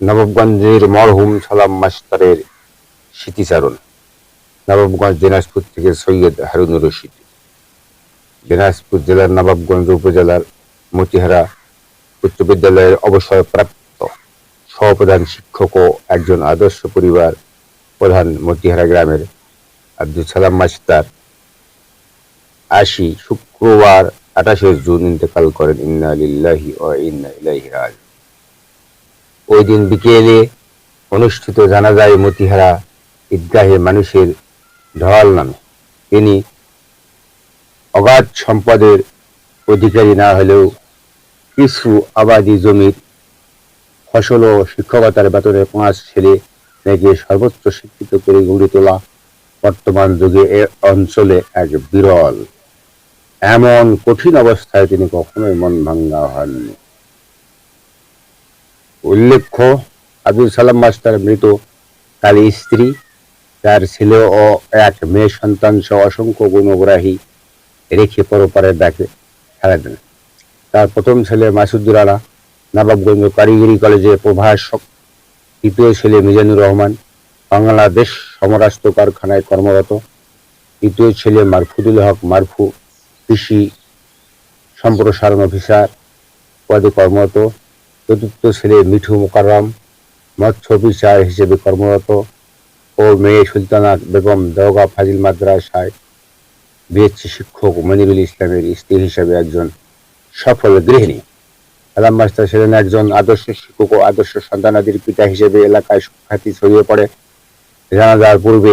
নবাবগঞ্জের মরহুম সালাম মাস্টারের স্মৃতিচারণ নবাবগঞ্জ দিনাজপুর থেকে সৈয়দ হারুনুর রশিদ। দিনাজপুর জেলার নবাবগঞ্জ উপজেলার মতিহারা উচ্চ বিদ্যালয়ের অবসরপ্রাপ্ত সহপ্রধান শিক্ষক ও একজন আদর্শ পরিবার প্রধান মতিহারা গ্রামের আব্দুল সালাম মাস্টার আশি শুক্রবার আঠাশে জুন ইন্তেকাল করেন, ইন্না লিল্লাহি ও ইন্না ইলাইহি রাজিউন। ওই দিন বিকেলে অনুষ্ঠিত জানাজায় মতিহারা ঈদগাহে মানুষের ঢল নামে। তিনি অগাধ সম্পদের অধিকারী না হলেও কিছু আবাদি জমির ফসল ও শিক্ষকতার বেতনে পাঁচ ছেলে মেয়েকে সর্বোচ্চ শিক্ষিত করে গড়ে তোলা বর্তমান যুগে এ অঞ্চলে এক বিরল। এমন কঠিন অবস্থায় তিনি কখনোই মন ভাঙ্গা হননি। উল্লেখ্য, আব্দুল সালাম মাস্টার মৃত তার স্ত্রী, তার ছেলে ও এক মেয়ে সন্তান সহ অসংখ্য গুণগ্রাহী রেখে পরপারের ডাকে খেলা দেন। তার প্রথম ছেলে মাসুদুর আলা নবাবগঞ্জ কারিগরি কলেজে প্রভাষক, দ্বিতীয় ছেলে মিজানুর রহমান, বাংলাদেশ সমরাস্ত্র কারখানায় কর্মরত, তৃতীয় ছেলে মারফুদুল হক মারফু, কৃষি সম্প্রসারণ অফিসার পদে কর্মরত চতুর্থ ছেলে মিঠু মোকাররম, মৎস্য অফিসার হিসেবে কর্মরত ও মেয়ে সুলতানা বেগম দেওগা ফাজিল মাদ্রাসায় বিএসসি শিক্ষক মনিরুল ইসলামের স্ত্রী হিসেবে একজন সফল গৃহিণী। আলাম মাস্টার ছিলেন একজন আদর্শ শিক্ষক ও আদর্শ সন্তানাদির পিতা হিসেবে এলাকায় সুখ্যাতি ছড়িয়ে পড়ে। জানা যাওয়ার পূর্বে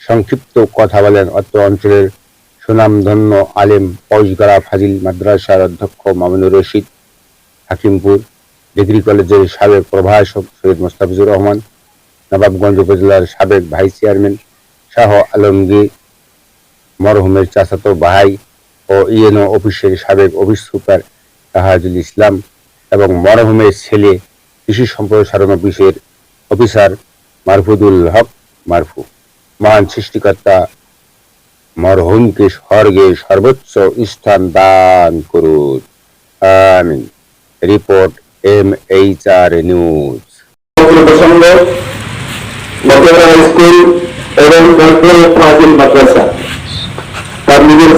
সংক্ষিপ্ত কথা বলেন অত্র অঞ্চলের সুনামধন্য আলেম পৌষগড়া ফাজিল মাদ্রাসার অধ্যক্ষ মামুনুর রশিদ, হাকিমপুর। ডিগ্রি কলেজের সাবেক প্রভাষক সৈয়দ মোস্তাফিজুর রহমান, নবাবগঞ্জ উপজেলার সাবেক ভাইস চেয়ারম্যান শাহ আলমগীর, মরহুমের চাচাতো ভাই ও ইএনও অফিসের সাবেক অফিস সুপার তাহাজুল ইসলাম এবং মরহুমের ছেলে কৃষি সম্প্রসারণ অফিসের অফিসার মারফুদুল হক মারফু। মহান সৃষ্টিকর্তা মরহুমকে স্বর্গে সর্বোচ্চ স্থান দান করুন। রিপোর্ট এম নিউজ স্কুল এবং তার নিজের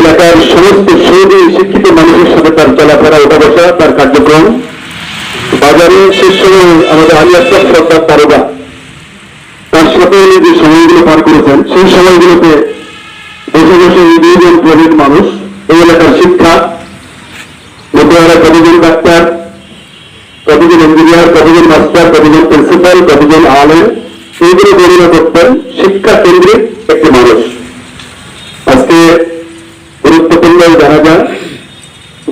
এলাকার সমস্ত সৌদি শিক্ষিত মানুষের সাথে তার চলাফেরা বসা, তার কার্যক্রম। বাজারে শেষ সময় আমাদের সরকার তারকা, তার সাথে যে সময়গুলো পার করেছেন, সেই সময়গুলোতে বসে বসে দুইজন প্রবীণ মানুষ, এই এলাকার শিক্ষা মধ্যে কতজন ডাক্তার কতজন ইঞ্জিনিয়ার কতজন মাস্টার প্রিন্সিপাল কতজন আলেম এইগুলো গণনা করতেন শিক্ষা কেন্দ্রিক একটি মানুষ। আজকে গুরুত্বপূর্ণ জানা যায়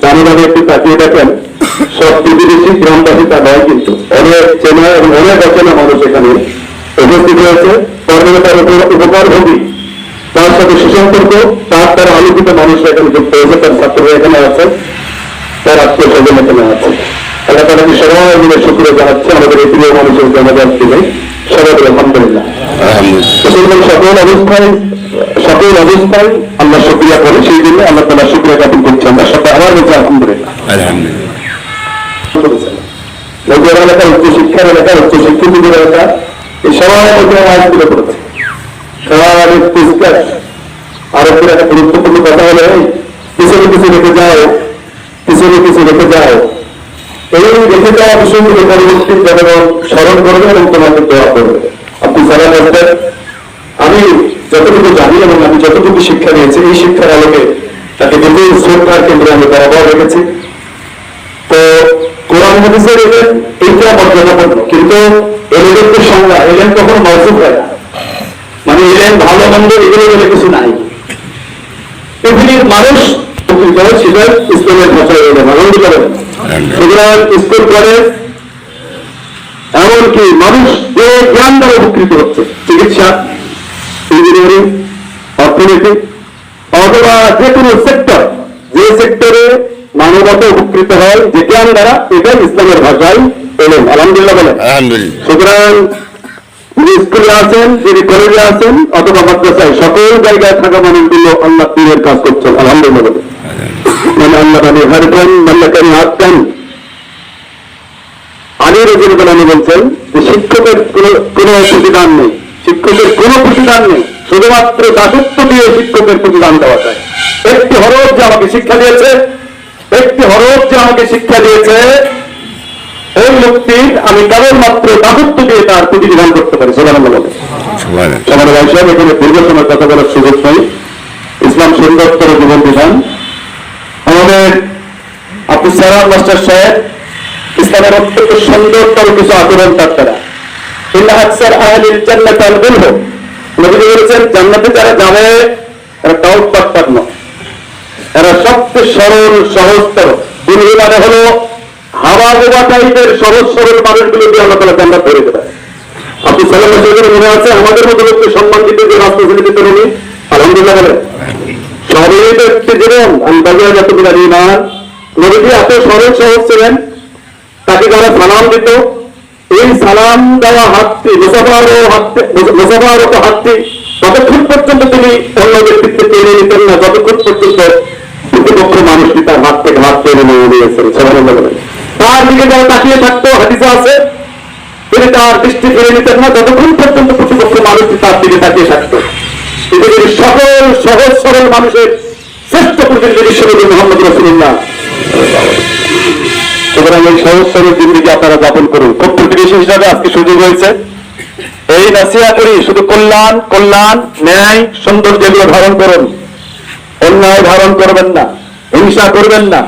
জানাজানে একটু তাকিয়ে দেখেন, সব প্রতিবেশী গ্রামবাসী তা নয় কিন্তু। অনেক চেনা এবং অনেক অচেনা মানুষ এখানে উপস্থিত হয়েছে। কর্মকর্তার উপর উপকারভোগী তার সাথে সুসম্পর্ক, তার দ্বারা আলোকিত মানুষ এখানে যুক্ত হয়েছে, তার ছাত্ররা এখানে আছে, তার আত্মীয় স্বজন এখানে আছে। আল্লাহ তালা আমি সবাই মিলে শুক্রিয়া জানাচ্ছি। আমাদের এই প্রিয় মানুষের জনগণ থেকে সবাই বলে আলহামদুলিল্লাহ। সকল অবস্থায় সকল অবস্থায় আমরা শুক্রিয়া করি। সেই জন্য আল্লাহ তালা শুক্রিয়া জ্ঞাপন করছি। আমরা সবাই আমার বলছি আলহামদুলিল্লাহ। আলহামদুলিল্লাহ। এলাকা উচ্চ শিক্ষার এলাকা উচ্চ শিক্ষিতদের এলাকা এই সবাই মধ্যে আওয়াজ তুলে পড়েছে সবাই পুরস্কার আর একটা গুরুত্বপূর্ণ কথা হলো পিছনে কিছু রেখে যাও। পিছনে কিছু রেখে যাও। এই রেখে যাওয়া বিষয়গুলো পরবর্তী জনগণ স্মরণ করবে এবং তোমাকে দোয়া করবে। আপনি যারা বলতেন আমি যতটুকু জানি এবং আমি যতটুকু শিক্ষা নিয়েছি এই শিক্ষার আলোকে তাকে কিন্তু শ্রদ্ধার কেন্দ্রে আমি বরাবর রেখেছি। তো কোরআন হাদিসের এইটা মর্যাদাপূর্ণ কিন্তু এলেনের তো সংজ্ঞা, এলেন কখনো মজুদ হয় না। মানে ভালো মন্দ এগুলো কিছু নাই। পৃথিবীর মানুষ উপকৃত ছিল ইসলামের ভাষায় এলেন আনন্দ করেন। সুতরাং স্কুল করে এমনকি মানুষ যে জ্ঞান দ্বারা উপকৃত হচ্ছে চিকিৎসা ইঞ্জিনিয়ারিং অর্থনীতি অথবা যে কোনো সেক্টর যে সেক্টরে মানবতা উপকৃত হয় যে জ্ঞান দ্বারা এটা ইসলামের ভাষায় এলেন। আলহামদুলিল্লাহ বলেন। সুতরাং যিনি স্কুলে আছেন কলেজে আছেন অথবা মাদ্রাসায় সকল জায়গায় থাকা মানুষগুলো আল্লাহ পীরের কাজ করছেন আলহামদুলিল্লাহ। মানে আল্লাহ বলছেন যে শিক্ষকের কোনো প্রতিদান নেই, শিক্ষকের কোনো প্রতিদান নেই, শুধুমাত্র দাসত্ব দিয়ে শিক্ষকের প্রতিদান দেওয়া যায়। একটি হরফ যে আমাকে শিক্ষা দিয়েছে, একটি হরফ যে আমাকে শিক্ষা দিয়েছে ওই লোকটির আমি কেবলমাত্র দাসত্ব দিয়ে তার প্রতিবিধান করতে পারি। সোলান সাহেব এখানে দীর্ঘ সময় কথা বলার সুযোগ নেই ইসলাম সুন্দরতর জীবন বিধান। আমাদের আব্দুল সালাম মাস্টার সাহেব ইসলামের অত্যন্ত সুন্দরতর কিছু আচরণ তার দ্বারা। জান্নাত যারা যাবে তারা ডাউট পাত্তার নয়। এরা সবচেয়ে সরল সহজতর। মানে হলো তাকে যারা সালাম এই সালাম দেওয়া হাতটি মুসাফার ও হাতটি মুসাফার ও হাতটি ততক্ষণ নিতেন না, যতক্ষণ পর্যন্ত প্রতিপক্ষ মানুষটি তার হাত থেকে হাত টেনে নিয়ে নিয়েছেন সাধারণ তার দিকে যারা তাকিয়ে থাকতো, হাদিসে আছে, তিনি তার দৃষ্টি ফিরে নিতেন না, যতক্ষণ পর্যন্ত প্রতিপক্ষ মানুষটি তার দিকে তাকিয়ে থাকতো। পৃথিবীর সকল সহজ সরল মানুষের শ্রেষ্ঠ প্রতিনিধি বিশ্বনবী মোহাম্মদ রসুল্লাহ সুতরাং এই সহজ সরল জিন্দিগি আপনারা যাপন করুন। খুব প্রতিবেশী হিসাবে আজকে সুযোগ হয়েছে। এই নাসিয়া করি, শুধু কল্যাণ কল্যাণ, ন্যায় সুন্দর যেগুলো ধারণ করুন। অন্যায় ধারণ করবেন না, হিংসা করবেন না।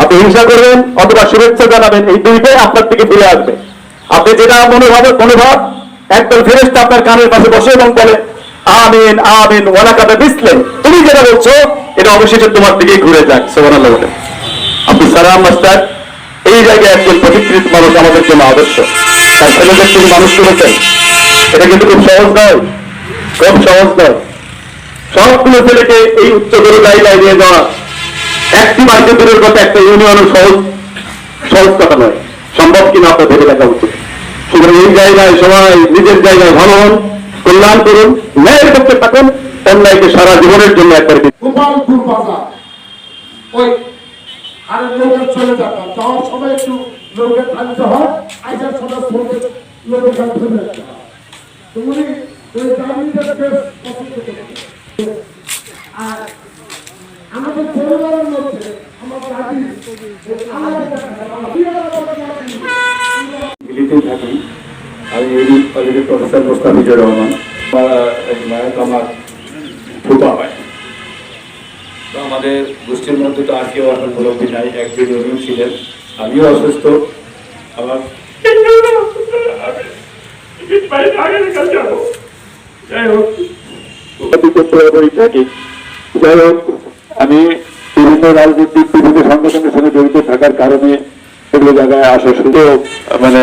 আপনি হিংসা করবেন অথবা শুভেচ্ছা জানাবেন, এই দুইটাই আপনার থেকে ফিরে আসবে। আপনি যেটা মনোভাব মনোভাব একদম ফেরেস্তা আপনার কানের পাশে বসে এবং বলে, আমিন আমিন ওয়ালাকাতে বিসলেন তুমি যেটা বলছো, এটা অবশেষে তোমার দিকেই ঘুরে যাক সোহান বলে। আপনি সালাম মাস্টার, এই জায়গায় একজন প্রতিকৃত মানুষ আমাদের জন্য আদর্শ। তার ছেলেদের তিনি মানুষ করেছেন এটা কিন্তু খুব সহজ নয়, খুব সহজ নয়। সবগুলো ছেলেকে এই উচ্চতর জায়গায় নিয়ে যাওয়া একটি বাড়িতে দূরের কথা, একটা ইউনিয়নের সহজ সহজ কথা নয়। সম্ভব কিনা আপনার ভেবে দেখা উচিত। সুতরাং এই জায়গায় সবাই নিজের জায়গায় ভালো হন, কল্যাণ করুন, ন্যায়ের পক্ষে থাকুন, অন্যায়কে সারা জীবনের জন্য একবার দিন। বাজার। আর লোকের চলে যেতাম যাওয়ার একটু লোকের থাকতে হয় আইসার সময় লোকের তো উনি ওই দাবিটা বেশ পছন্দ করেন। আর আমাদের পরিবারের মধ্যে আমার দাদি আমার দিল্লিতে থাকি আমি কলেজের প্রফেসর রহমান আমার ফুপা তো আমাদের গোষ্ঠীর মধ্যে তো আর কেউ এখন মুরব্বী নাই একদিন উনিও ছিলেন। আমিও অসুস্থ। আমার যাই আমি বিভিন্ন রাজনৈতিক বিভিন্ন সংগঠনের সঙ্গে জড়িত থাকার কারণে এগুলো জায়গায় আসা। সুযোগ মানে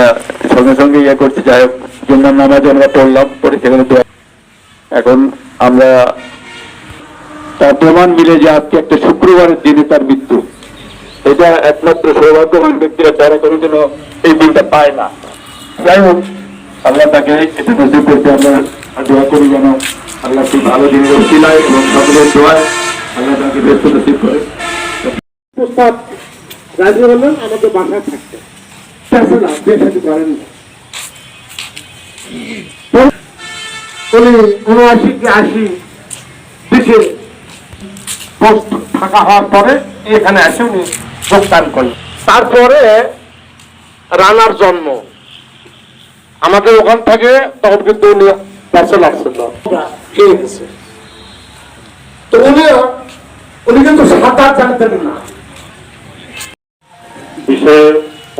সঙ্গে সঙ্গে ইয়ে করতে যাই হোক জুম্মার নামাজ আমরা পড়লাম পরে সেখানে এখন আমরা তার প্রমাণ মিলে যে আজকে একটা শুক্রবারের দিনে তার মৃত্যু। এটা একমাত্র সৌভাগ্যবান ব্যক্তিরা তারা কোনো যেন এই দিনটা পায় না। যাই হোক, আল্লাহ তাকে এটা নসিব করতে আমরা দোয়া করি যেন আল্লাহ খুব ভালো দিনের অশিলায় এবং সকলের দোয়ায় আল্লাহ তাকে ব্যস্ত নসিব করে। রাজি হলেন বাসায় থাকতে ফেসলা বেশি করেন না। উনি উনআশি কি আশি দেশে পোস্ট থাকা হওয়ার পরে এখানে এসে উনি যোগদান করলেন। তারপরে রানার জন্ম। আমাদের ওখান থেকে তখন কিন্তু উনি পার্সেল আসছিল। তো উনি উনি কিন্তু সাঁতার জানতেন না। বিষয়ে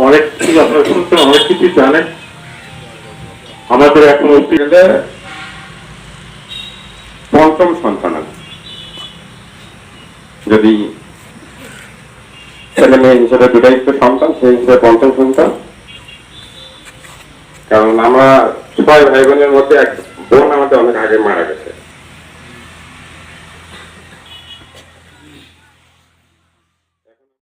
অনেক কিছু আপনারা শুনছেন, অনেক কিছু জানেন। আমাদের এখন গেলে পঞ্চম সন্তান। যদি ছেলে মেয়ে হিসেবে বিবাহিত সন্তান, সেই হিসেবে পঞ্চম সন্তান। কারণ আমরা ছয় ভাই বোনের মধ্যে এক বোন আমাদের অনেক আগে মারা গেছে।